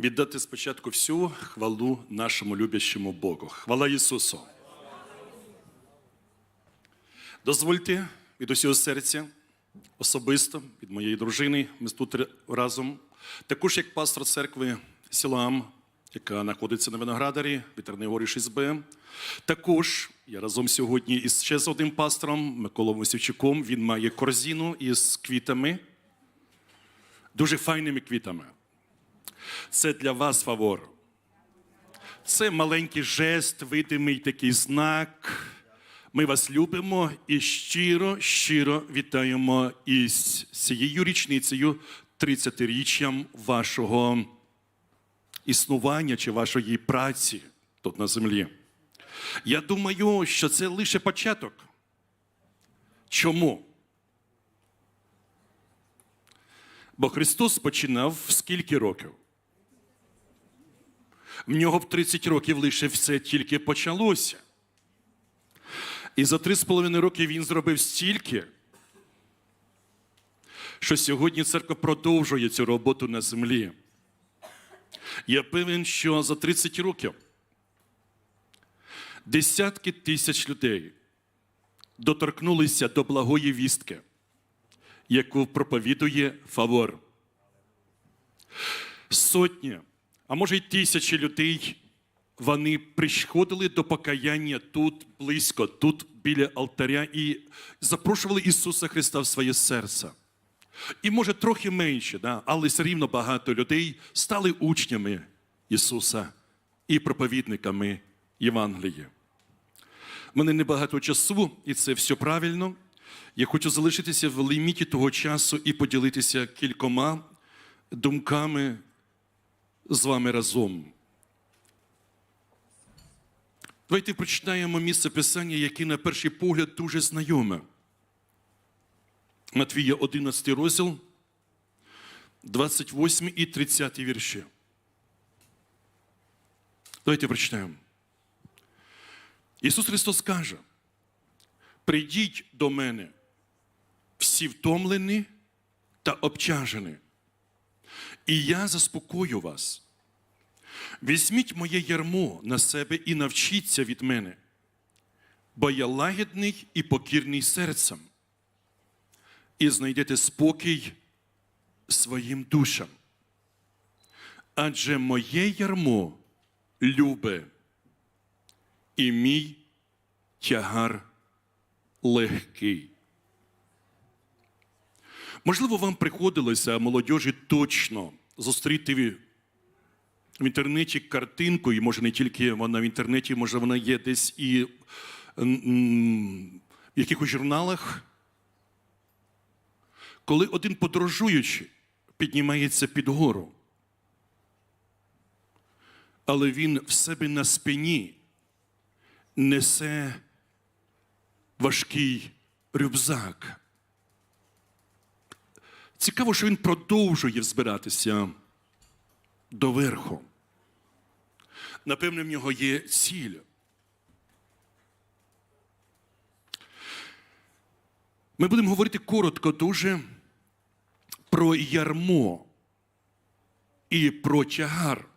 віддати спочатку всю хвалу нашому любящому Богу. Хвала Ісусу. Дозвольте від усього серця, особисто від моєї дружини, ми тут разом, також як пастор церкви Сілам, яка знаходиться на Виноградарі, Вітерний горі 6Б. Також я разом сьогодні із ще з одним пастором Миколою Мосівчуком. Він має корзину із квітами, дуже файними квітами. Це для вас фавор. Це маленький жест, видимий такий знак. Ми вас любимо і щиро, щиро вітаємо із цією річницею, 30-річчям вашого існування чи вашої праці тут на землі. Я думаю, що це лише початок. Чому? Бо Христос починав скільки років? В нього в 30 років лише все тільки почалося. І за три з половиною роки він зробив стільки, що сьогодні церква продовжує цю роботу на землі. Я певен, що за 30 років десятки тисяч людей доторкнулися до благої вістки, яку проповідує Фавор. Сотні, а може й тисячі людей, вони приходили до покаяння тут близько, тут біля алтаря і запрошували Ісуса Христа в своє серце. І може трохи менше, да? але все рівно багато людей стали учнями Ісуса і проповідниками Євангелія. У мене небагато часу, і це все правильно. Я хочу залишитися в ліміті того часу і поділитися кількома думками з вами разом. Давайте прочитаємо місце писання, яке на перший погляд дуже знайоме. Матвія 11 розділ, 28 і 30 вірші. Давайте прочитаємо. Ісус Христос каже: прийдіть до мене, всі втомлені та обтяжені, і я заспокою вас. Візьміть моє ярмо на себе і навчіться від мене, бо я лагідний і покірний серцем, і знайдете спокій своїм душам. Адже моє ярмо любе, і мій тягар легкий. Можливо, вам приходилося молодежі точно зустріти в інтернеті картинку, і може не тільки вона в інтернеті, може вона є десь і в якихось журналах. Коли один подорожуючий піднімається під гору, але він в себе на спині несе важкий рюкзак. Цікаво, що він продовжує збиратися доверху. Напевне, в нього є ціль. Ми будемо говорити коротко дуже про ярмо і про тягар.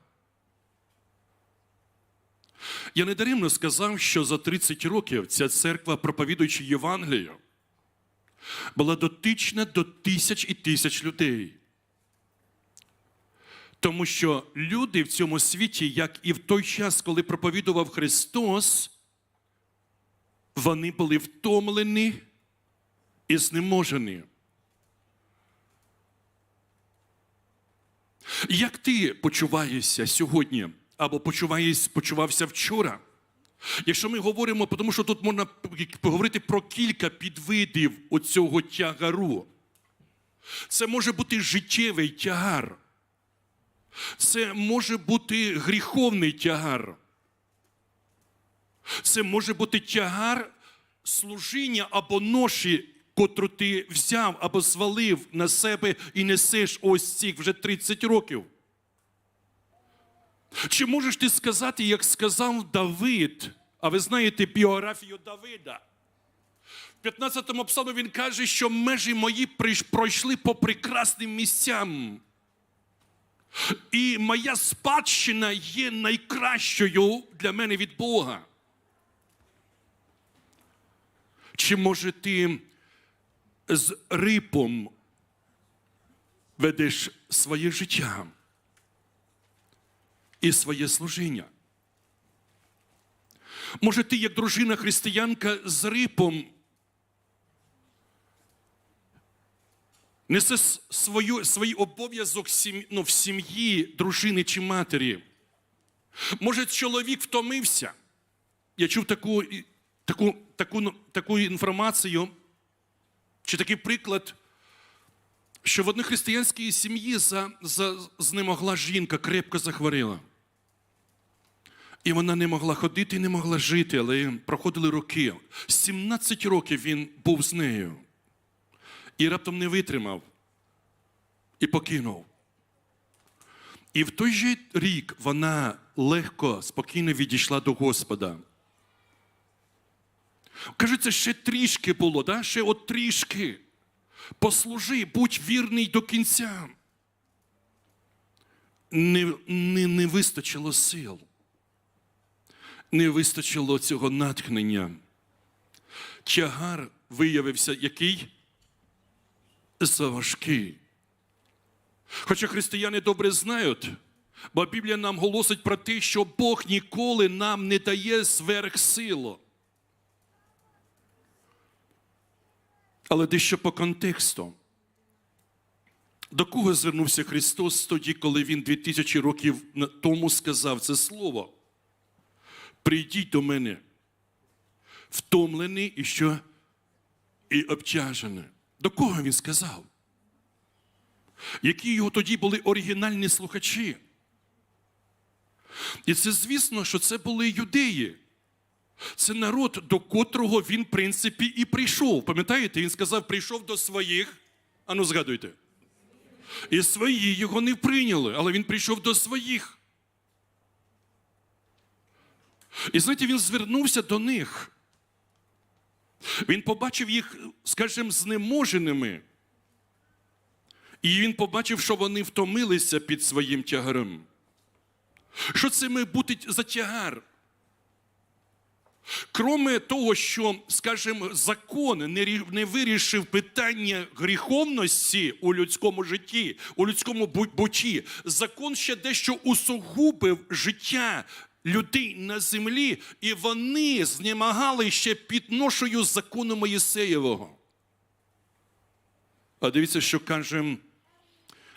Я недаремно сказав, що за 30 років ця церква, проповідуючи Євангелію, була дотична до тисяч і тисяч людей. Тому що люди в цьому світі, як і в той час, коли проповідував Христос, вони були втомлені і знеможені. Як ти почуваєшся сьогодні або почуваєш, почувався вчора? Якщо ми говоримо, тому що тут можна поговорити про кілька підвидів оцього тягару. Це може бути життєвий тягар. Це може бути гріховний тягар. Це може бути тягар служіння або ноші, котру ти взяв або звалив на себе і несеш ось цих вже 30 років. Чи можеш ти сказати, як сказав Давид? А ви знаєте біографію Давида? В 15-му псалмі він каже, що межі мої пройшли по прекрасним місцям. І моя спадщина є найкращою для мене від Бога. Чи може ти з рипом ведеш своє життя і своє служіння? Може, ти, як дружина християнка з рипом, несе свою, свій обов'язок ну, в сім'ї дружини чи матері. Може, чоловік втомився. Я чув таку, таку, таку, ну, таку інформацію, чи такий приклад, що в одній християнській сім'ї за, за, знемогла жінка, крепко захворіла. І вона не могла ходити і не могла жити, але проходили роки. 17 років він був з нею. І раптом не витримав і покинув. І в той же рік вона легко, спокійно відійшла до Господа. Кажеться, ще трішки було, да? ще от трішки. Послужи, будь вірний до кінця. Не, не, не вистачило сил. Не вистачило цього натхнення. Тягар виявився який? Заважкий. Хоча християни добре знають, бо Біблія нам голосить про те, що Бог ніколи нам не дає сверхсилу. Але дещо по контексту. До кого звернувся Христос тоді, коли Він 2000 років тому сказав це слово? Прийдіть до мене, втомлений і що? І обтяжений. До кого він сказав? Які його тоді були оригінальні слухачі? І це, звісно, що це були юдеї. Це народ, до котрого він, в принципі, і прийшов. Пам'ятаєте, він сказав, прийшов до своїх. Ану, згадуйте. І свої його не прийняли, але він прийшов до своїх. І знаєте, він звернувся до них. Він побачив їх, скажімо, знеможеними. І він побачив, що вони втомилися під своїм тягарем. Що це має бути за тягар? Кроме того, що, скажімо, закон не вирішив питання гріховності у людському житті, у людському бу- буті, закон ще дещо усугубив життя людей на землі, і вони знемагали ще під ношою закону Моїсеєвого. А дивіться, що каже,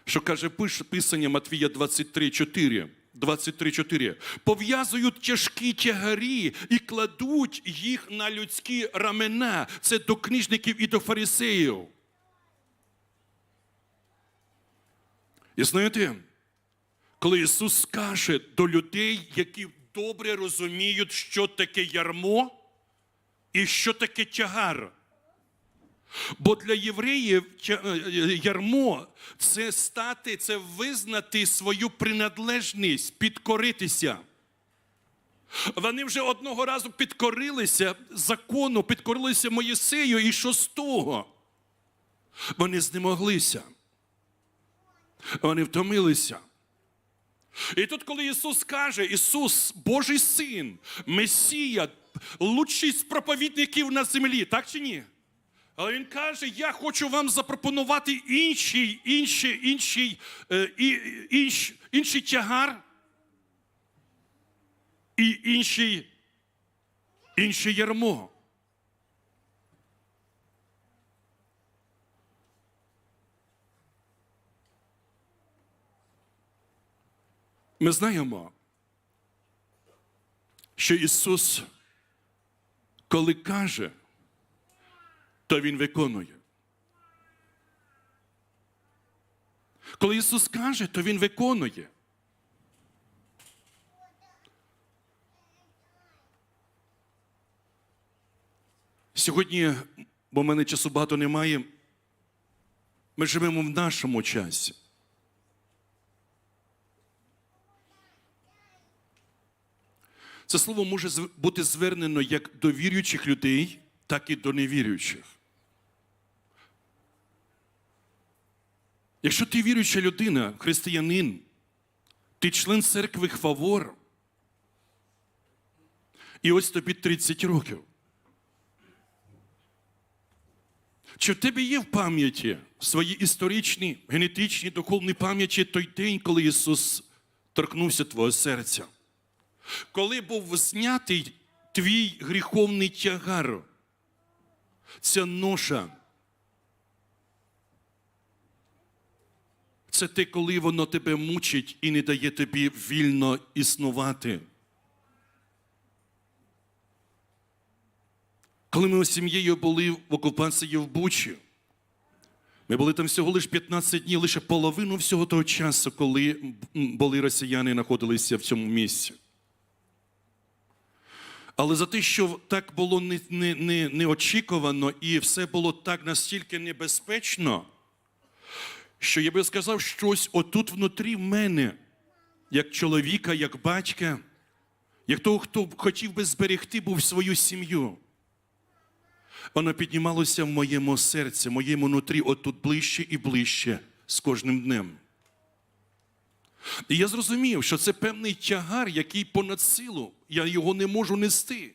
що каже Писання Матвія 23,4. 23.4. Пов'язують тяжкі тягарі і кладуть їх на людські рамена. Це до книжників і до фарисеїв. І знаєте, коли Ісус каже до людей, які добре розуміють, що таке ярмо і що таке тягар. Бо для євреїв е, ярмо це стати, це визнати свою приналежність, підкоритися. Вони вже одного разу підкорилися закону, підкорилися Моїсею, і що з того? Вони знемоглися. Вони втомилися. І тут, коли Ісус каже, Ісус, Божий Син, Месія, лучший з проповідників на землі, так чи ні? Але він каже: я хочу вам запропонувати інший, інший, інший, е, і, інший тягар і інший, інше ярмо. Ми знаємо, що Ісус, коли каже, то Він виконує. Коли Ісус каже, то Він виконує. Сьогодні, бо в мене часу багато немає, ми живемо в нашому часі. Це слово може бути звернено як до віруючих людей, так і до невіруючих. Якщо ти віруюча людина, християнин, Ти член церкви Хвавор. І ось тобі 30 років. Чи в тебе є в пам'яті в своїй історичній, генетичній, духовній пам'яті той день, коли Ісус торкнувся твого серця? Коли був знятий твій гріховний тягар, ця ноша. Це те, коли воно тебе мучить і не дає тобі вільно існувати. Коли ми з сім'єю були в окупації в Бучі, ми були там всього лише 15 днів, лише половину всього того часу, коли були росіяни знаходилися в цьому місці. Але за те, що так було не, не, не, неочікувано і все було так настільки небезпечно, що я би сказав, щось отут внутрі в мене, як чоловіка, як батька, як того, хто хотів би зберегти був свою сім'ю. Воно піднімалося в моєму серці, моєму нутрі, отут ближче і ближче з кожним днем. І я зрозумів, що це певний тягар, який понад силу, я його не можу нести.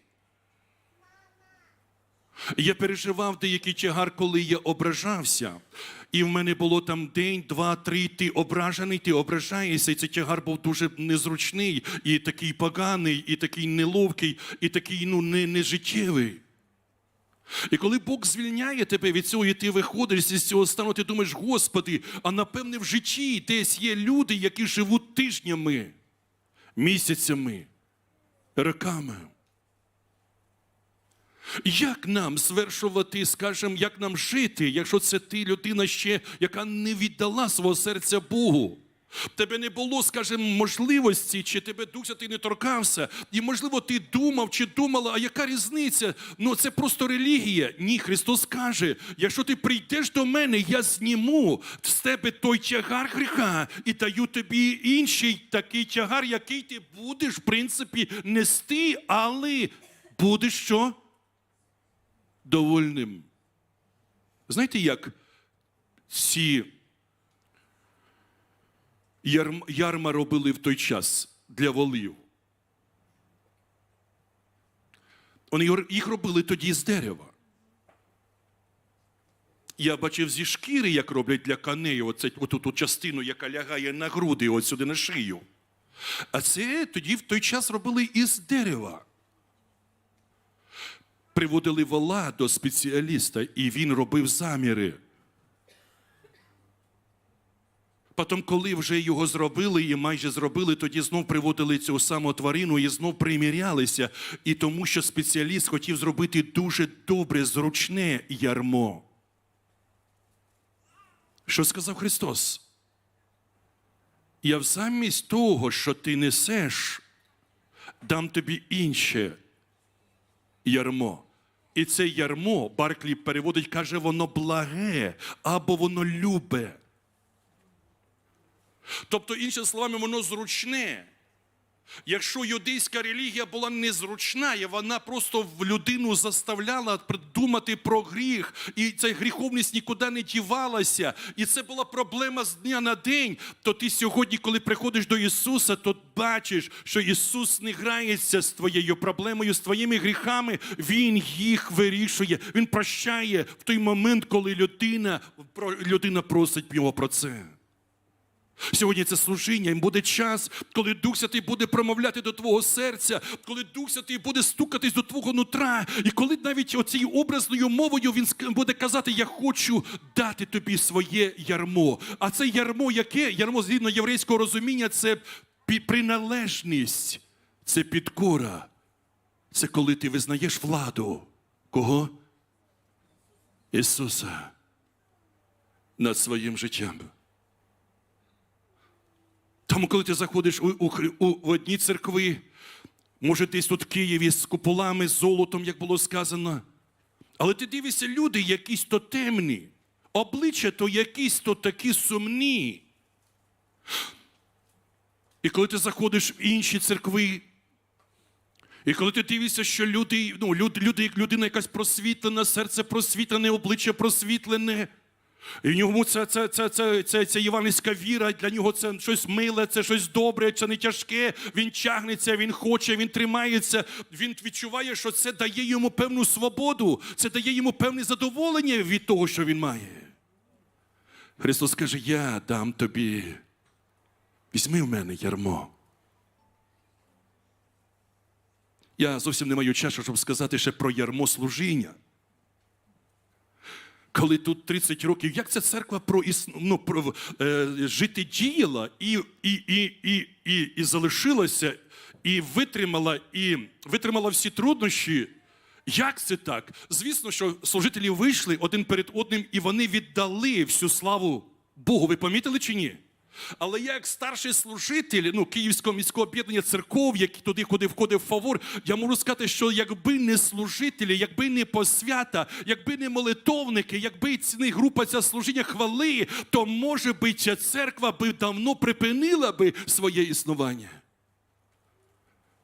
Я переживав деякий тягар, коли я ображався. І в мене було там день, два, три, ти ображений, ти ображаєшся. І цей тягар був дуже незручний, і такий поганий, і такий неловкий, і такий ну, не, нежиттєвий. І коли Бог звільняє тебе від цього, і ти виходиш з цього стану, ти думаєш, Господи, а напевне в житті десь є люди, які живуть тижнями, місяцями, роками. Як нам звершувати, скажімо, як нам жити, якщо це ти людина ще, яка не віддала свого серця Богу? Тебе не було, скажімо, можливості, чи тебе Дух Святий не торкався, і, можливо, ти думав чи думала, а яка різниця? Ну це просто релігія. Ні, Христос каже: якщо ти прийдеш до мене, я зніму з тебе той тягар гріха і даю тобі інший такий тягар, який ти будеш, в принципі, нести, але будеш що? Довольним. Знаєте, як ці ярма робили в той час для волів? Вони їх робили тоді з дерева. Я бачив зі шкіри, як роблять для коней, оце, оту ту частину, яка лягає на груди, от сюди на шию. А це тоді в той час робили із дерева приводили вола до спеціаліста, і він робив заміри. Потім, коли вже його зробили і майже зробили, тоді знов приводили цю саму тварину і знов примірялися. І тому, що спеціаліст хотів зробити дуже добре, зручне ярмо. Що сказав Христос? Я замість того, що ти несеш, дам тобі інше ярмо. І це ярмо Барклі переводить, каже, воно благе або воно любе. Тобто, іншими словами, воно зручне. Якщо юдейська релігія була незручна, і вона просто в людину заставляла думати про гріх, і ця гріховність нікуди не дівалася, і це була проблема з дня на день, то ти сьогодні, коли приходиш до Ісуса, то бачиш, що Ісус не грається з твоєю проблемою, з твоїми гріхами, Він їх вирішує, Він прощає в той момент, коли людина, людина просить його про це. Сьогодні це служіння, і буде час, коли Дух Святий буде промовляти до твого серця, коли Дух Святий буде стукатись до твого нутра, і коли навіть оцією образною мовою він буде казати: Я хочу дати тобі своє ярмо. А це ярмо, яке ярмо згідно єврейського розуміння, це приналежність, це підкора. Це коли ти визнаєш владу. Кого? Ісуса над своїм життям. Тому, коли ти заходиш у, у, у, в одні церкви, може, десь тут в Києві з куполами, з золотом, як було сказано. Але ти дивишся, люди якісь то темні, обличчя то якісь то такі сумні. І коли ти заходиш в інші церкви, і коли ти дивишся, що люди, ну, люди, люди людина якась просвітлена, серце просвітлене, обличчя просвітлене, І в ньому це, це, це, це, це, це євангельська віра, для нього це щось миле, це щось добре, це не тяжке. Він тягнеться, він хоче, він тримається. Він відчуває, що це дає йому певну свободу, це дає йому певне задоволення від того, що він має. Христос каже: Я дам тобі. Візьми в мене ярмо. Я зовсім не маю часу, щоб сказати ще про ярмо служіння. Коли тут 30 років, як ця церква про, ну, про е, жити діяла і, і, і, і, і, і залишилася, і витримала, і витримала всі труднощі. Як це так? Звісно, що служителі вийшли один перед одним, і вони віддали всю славу Богу. Ви помітили чи ні? Але я, як старший служитель ну, Київського міського об'єднання церков, який туди, куди входив фавор, я можу сказати, що якби не служителі, якби не посвята, якби не молитовники, якби ці група ця служіння хвали, то може би ця церква би давно припинила би своє існування.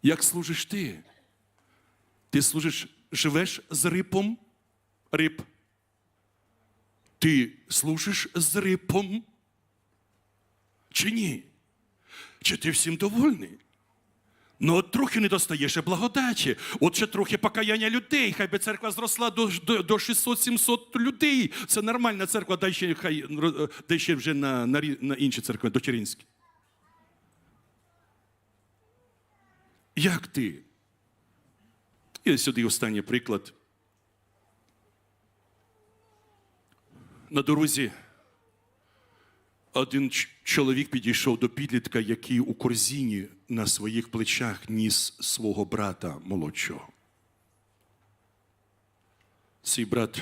Як служиш ти? Ти служиш, живеш з рипом, рип. Ти служиш з рипом. Чи ні? Чи ти всім довольний? Ну, от трохи не достає ще благодачі, от ще трохи покаяння людей. Хай би церква зросла до, до, до 600-700 людей. Це нормальна церква, дай ще, хай, е, дай ще вже на, на, на інші церкви, дочерінські. Як ти? І сюди останній приклад. На дорозі один чоловік підійшов до підлітка, який у корзині на своїх плечах ніс свого брата молодшого. Цей брат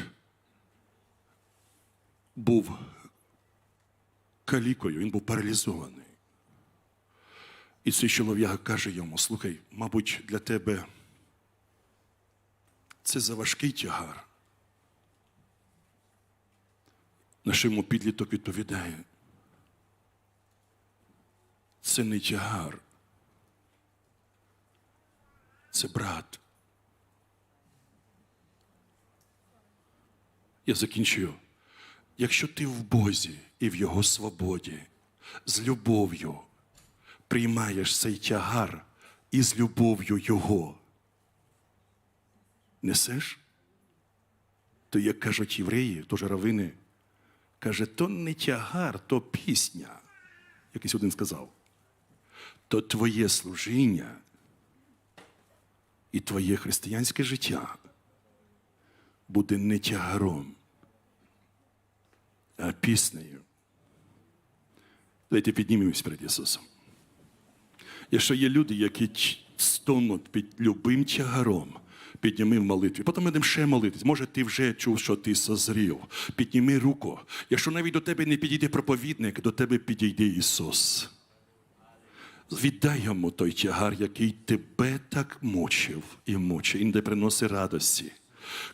був калікою, він був паралізований. І цей чоловік каже йому: слухай, мабуть, для тебе це заважкий тягар. Наш йому підліток відповідає. Це не тягар. Це брат. Я закінчую. Якщо ти в Бозі і в Його свободі, з любов'ю приймаєш цей тягар і з любов'ю Його несеш, то, як кажуть євреї, теж равини, каже, то не тягар, то пісня. Якийсь один сказав. То твоє служіння і твоє християнське життя буде не тягаром, а піснею. Давайте піднімемось перед Ісусом. Якщо є люди, які стонуть під любим тягаром, підніми в молитві. Потім будемо ще молитись. Може, ти вже чув, що ти созрів. Підніми руку. Якщо навіть до тебе не підійде проповідник, до тебе підійде Ісус. Віддай йому той тягар, який тебе так мучив і мучить, і не приносить радості.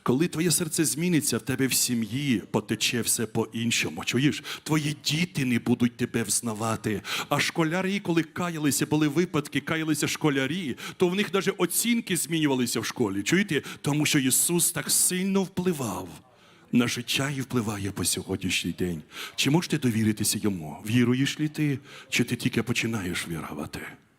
Коли твоє серце зміниться, в тебе в сім'ї потече все по-іншому. Чуєш, твої діти не будуть тебе взнавати. А школярі, коли каялися, були випадки, каялися школярі, то в них навіть оцінки змінювалися в школі. Чуєте? Тому що Ісус так сильно впливав на життя і впливає по сьогоднішній день. Чи можете довіритися йому? Віруєш ли ти, чи ти тільки починаєш вірувати?